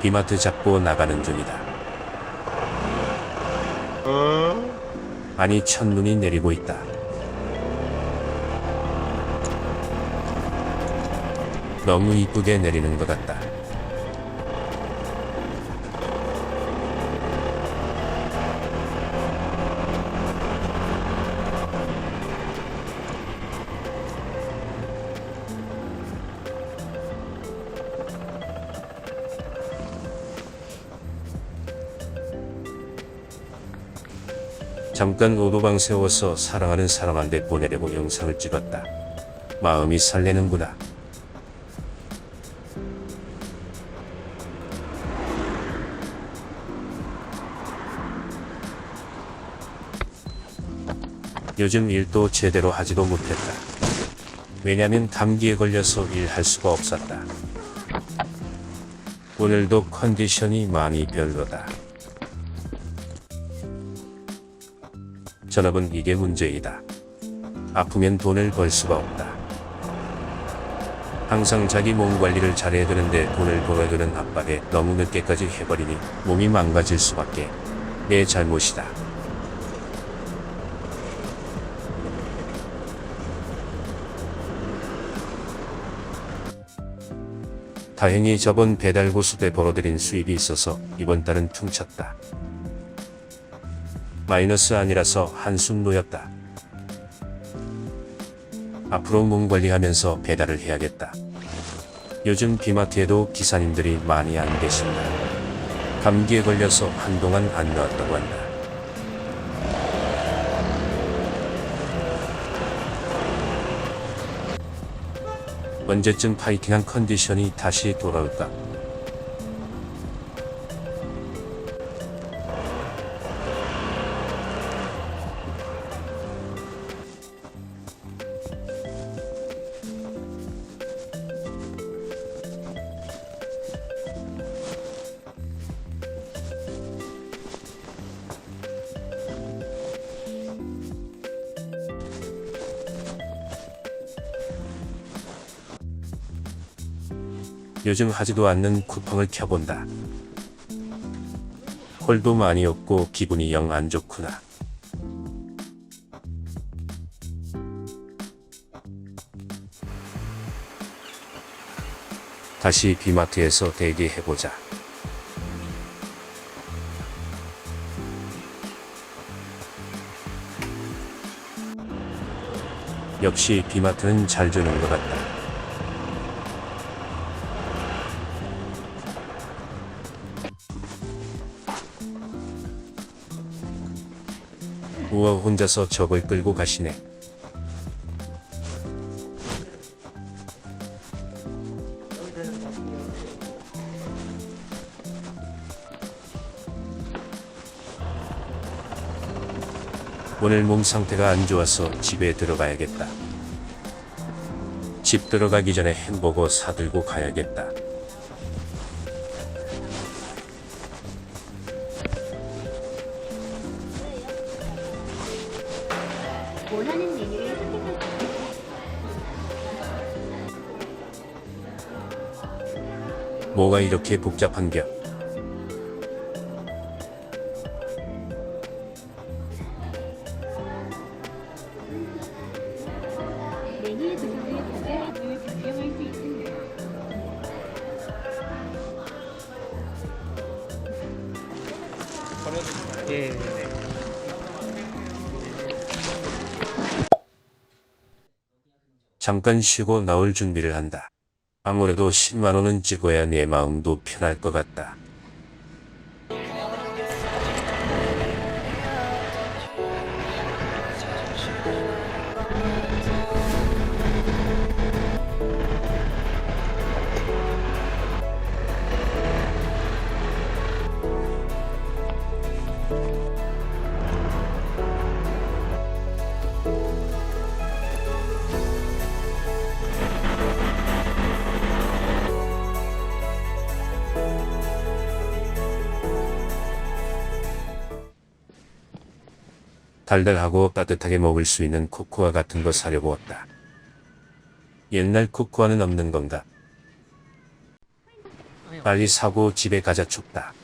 비마트 잡고 나가는 중이다. 아니 첫눈이 내리고 있다. 너무 이쁘게 내리는 것 같다. 잠깐 오도방 세워서 사랑하는 사람한테 보내려고 영상을 찍었다. 마음이 설레는구나. 요즘 일도 제대로 하지도 못했다. 왜냐면 감기에 걸려서 일할 수가 없었다. 오늘도 컨디션이 많이 별로다. 전업은 이게 문제이다. 아프면 돈을 벌 수가 없다. 항상 자기 몸 관리를 잘해야 되는데 돈을 벌어야 되는 압박에 너무 늦게까지 해버리니 몸이 망가질 수밖에 내 잘못이다. 다행히 저번 배달 고수 때 벌어들인 수입이 있어서 이번 달은 퉁쳤다. 마이너스 아니라서 한숨 놓였다. 앞으로 몸 관리하면서 배달을 해야겠다. 요즘 비마트에도 기사님들이 많이 안 계신다. 감기에 걸려서 한동안 안 나왔다고 한다. 언제쯤 파이팅한 컨디션이 다시 돌아올까? 요즘 하지도 않는 쿠팡을 켜본다. 홀도 많이 없고 기분이 영 안 좋구나. 다시 비마트에서 대기해보자. 역시 비마트는 잘 주는 것 같다. 우와 혼자서 저걸 끌고 가시네. 오늘 몸 상태가 안 좋아서 집에 들어가야겠다. 집 들어가기 전에 햄버거 사들고 가야겠다. 원하는 메뉴를 선택하세요. 뭐가 이렇게 복잡한겨? 메뉴의 구성을 간단하게 변경할 수 있습니다. 예. 잠깐 쉬고 나올 준비를 한다. 아무래도 10만원은 찍어야 내 마음도 편할 것 같다. 달달하고 따뜻하게 먹을 수 있는 코코아 같은 거 사려보았다. 옛날 코코아는 없는 건가? 빨리 사고 집에 가자 춥다.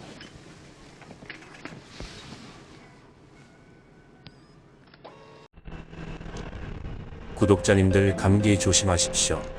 구독자님들 감기 조심하십시오.